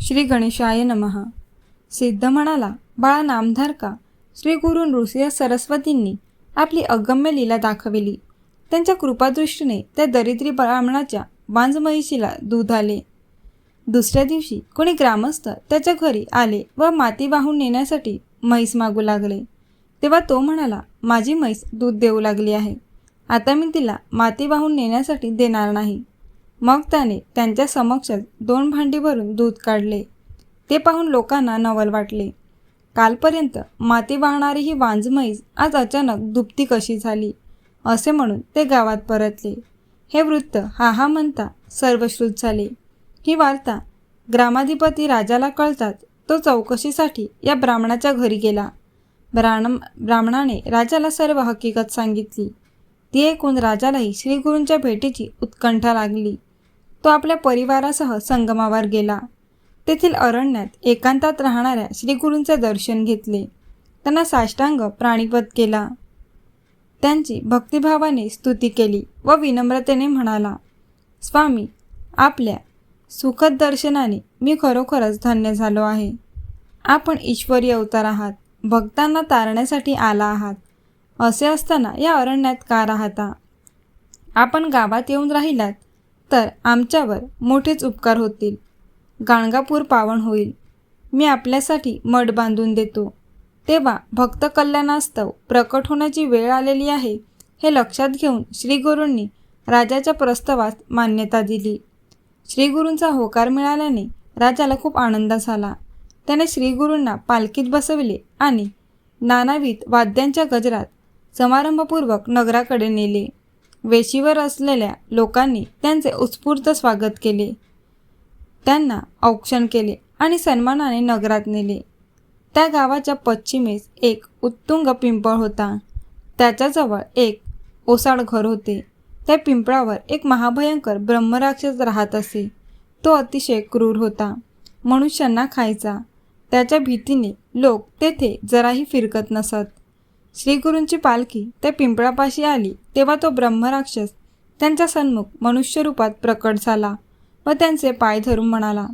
श्री गणेशाय नमः. सिद्ध म्हणाला बाळा नामधार का? श्री गुरु नृसिंह सरस्वतींनी आपली अगम्य लीला दाखविली. त्यांच्या कृपादृष्टीने त्या दरिद्री ब्राह्मणाच्या वांजमहिषीला दूध आले. दुसऱ्या दिवशी कोणी ग्रामस्थ त्याच्या घरी आले व माती वाहून नेण्यासाठी म्हैस मागू लागले. तेव्हा तो म्हणाला माझी म्हैस दूध देऊ लागली आहे. आता मी तिला माती वाहून नेण्यासाठी देणार नाही. मग त्याने त्यांच्या समक्ष दोन भांडी भरून दूध काढले. ते पाहून लोकांना नवल वाटले. कालपर्यंत माती वाहणारी ही वांज आज अचानक दुपती कशी झाली असे म्हणून ते गावात परतले. हे वृत्त हा हा म्हणता सर्वश्रुत झाले. ही वार्ता ग्रामाधिपती राजाला कळतात तो चौकशीसाठी या ब्राह्मणाच्या घरी गेला. ब्राह्मण ब्राह्मणाने राजाला सर्व हकीकत सांगितली. ती ऐकून राजालाही श्रीगुरूंच्या भेटीची उत्कंठा लागली. तो आपल्या परिवारासह संगमावर गेला. तेथील अरण्यात एकांतात राहणाऱ्या श्रीगुरूंचे दर्शन घेतले. त्यांना साष्टांग प्राणीपत केला. त्यांची भक्तिभावाने स्तुती केली व विनम्रतेने म्हणाला स्वामी आपल्या सुखद दर्शनाने मी खरोखरच धन्य झालो आहे. आपण ईश्वरी अवतार आहात भक्तांना तारण्यासाठी आला आहात. असे असताना या अरण्यात का राहता? आपण गावात येऊन राहिलात तर आमच्यावर मोठेच उपकार होतील. गाणगापूर पावन होईल. मी आपल्यासाठी मठ बांधून देतो. तेव्हा भक्त कल्याणास्तव प्रकट होण्याची वेळ आलेली आहे हे लक्षात घेऊन श्रीगुरूंनी राजाच्या प्रस्तावास मान्यता दिली. श्रीगुरूंचा होकार मिळाल्याने राजाला खूप आनंद झाला. त्याने श्रीगुरूंना पालखीत बसविले आणि नानाविध वाद्यांच्या गजरात समारंभपूर्वक नगराकडे नेले. वेशीवर असलेल्या लोकांनी त्यांचे उत्स्फूर्त स्वागत केले. त्यांना औक्षण केले आणि सन्मानाने नगरात नेले. त्या गावाच्या पश्चिमेस एक उत्तुंग पिंपळ होता. त्याच्याजवळ एक ओसाड घर होते. त्या पिंपळावर एक महाभयंकर ब्रह्मराक्षस राहत असे. तो अतिशय क्रूर होता. मनुष्यांना खायचा. त्याच्या भीतीने लोक तेथे जराही फिरकत नसत. श्रीगुरूंची पालखी त्या पिंपळापाशी आली तेव्हा तो ब्रह्मराक्षस त्यांच्या सन्मुख मनुष्यरूपात प्रकट झाला व त्यांचे पाय धरून म्हणाला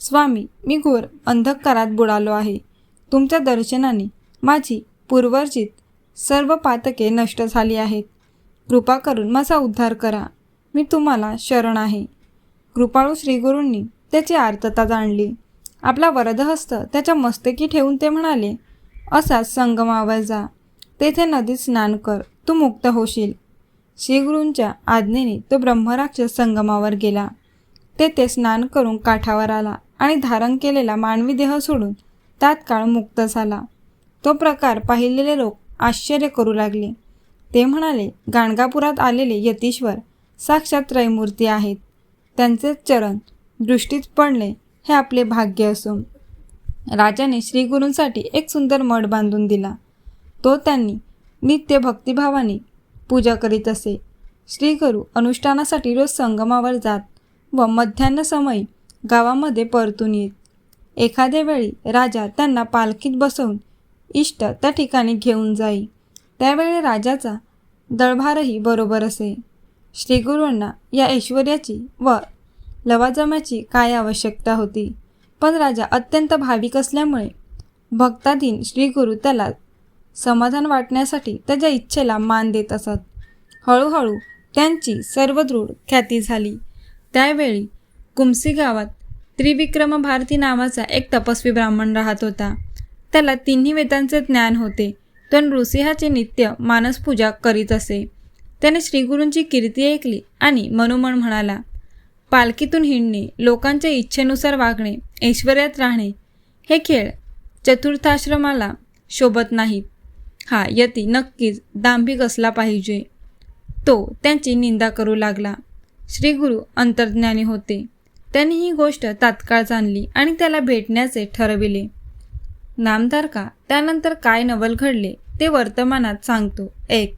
स्वामी मी घोर अंधकारात बुडालो आहे. तुमच्या दर्शनाने माझी पूर्वर्जित सर्व पातके नष्ट झाली आहेत. कृपा करून माझा उद्धार करा. मी तुम्हाला शरण आहे. कृपाळू श्रीगुरूंनी त्याची आर्तता जाणली. आपला वरदहस्त त्याच्या मस्तकी ठेवून ते म्हणाले असाच संगमावर जा. तेथे नदीत स्नान कर तू मुक्त होशील. श्रीगुरूंच्या आज्ञेने तो ब्रह्मराक्षस संगमावर गेला. तेथे स्नान करून काठावर आला आणि धारण केलेला मानवी देह सोडून तात्काळ मुक्त झाला. तो प्रकार पाहिलेले लोक आश्चर्य करू लागले. ते म्हणाले गाणगापुरात आलेले यतीश्वर साक्षात त्रयमूर्ती आहेत. त्यांचे चरण दृष्टीत पडणे हे आपले भाग्य असून. राजाने श्रीगुरूंसाठी एक सुंदर मठ बांधून दिला. तो त्यांनी नित्य भक्तिभावाने पूजा करीत असे. श्रीगुरू अनुष्ठानासाठी रोज संगमावर जात व मध्यान्हसमयी गावामध्ये परतून येत. एखाद्या वेळी राजा त्यांना पालखीत बसवून इष्ट त्या ठिकाणी घेऊन जाई. त्यावेळी राजाचा दळभारही बरोबर असे. श्रीगुरूंना या ऐश्वर्याची व लवाजमाची काय आवश्यकता होती? पण राजा अत्यंत भाविक असल्यामुळे भक्ताधीन श्रीगुरू त्याला समाधान वाटण्यासाठी त्याच्या इच्छेला मान देत असत. हळूहळू त्यांची सर्वदृढ ख्याती झाली. त्यावेळी कुमसी गावात त्रिविक्रम भारती नावाचा एक तपस्वी ब्राह्मण राहत होता. त्याला तिन्ही वेदांचे ज्ञान होते. तो नृसिंहाचे नित्य मानसपूजा करीत असे. त्याने श्रीगुरूंची कीर्ती ऐकली आणि मनोमन म्हणाला पालखीतून हिंडणे लोकांच्या इच्छेनुसार वागणे ऐश्वर्यात राहणे हे खेळ चतुर्थाश्रमाला शोभत नाहीत. हा यती नक्कीच दांभिक असला पाहिजे. तो त्यांची निंदा करू लागला. श्रीगुरु अंतर्ज्ञानी होते. त्यांनी ही गोष्ट तात्काळ जाणली आणि त्याला भेटण्याचे ठरविले. नामधारका त्यानंतर काय नवल घडले ते वर्तमानात सांगतो. एक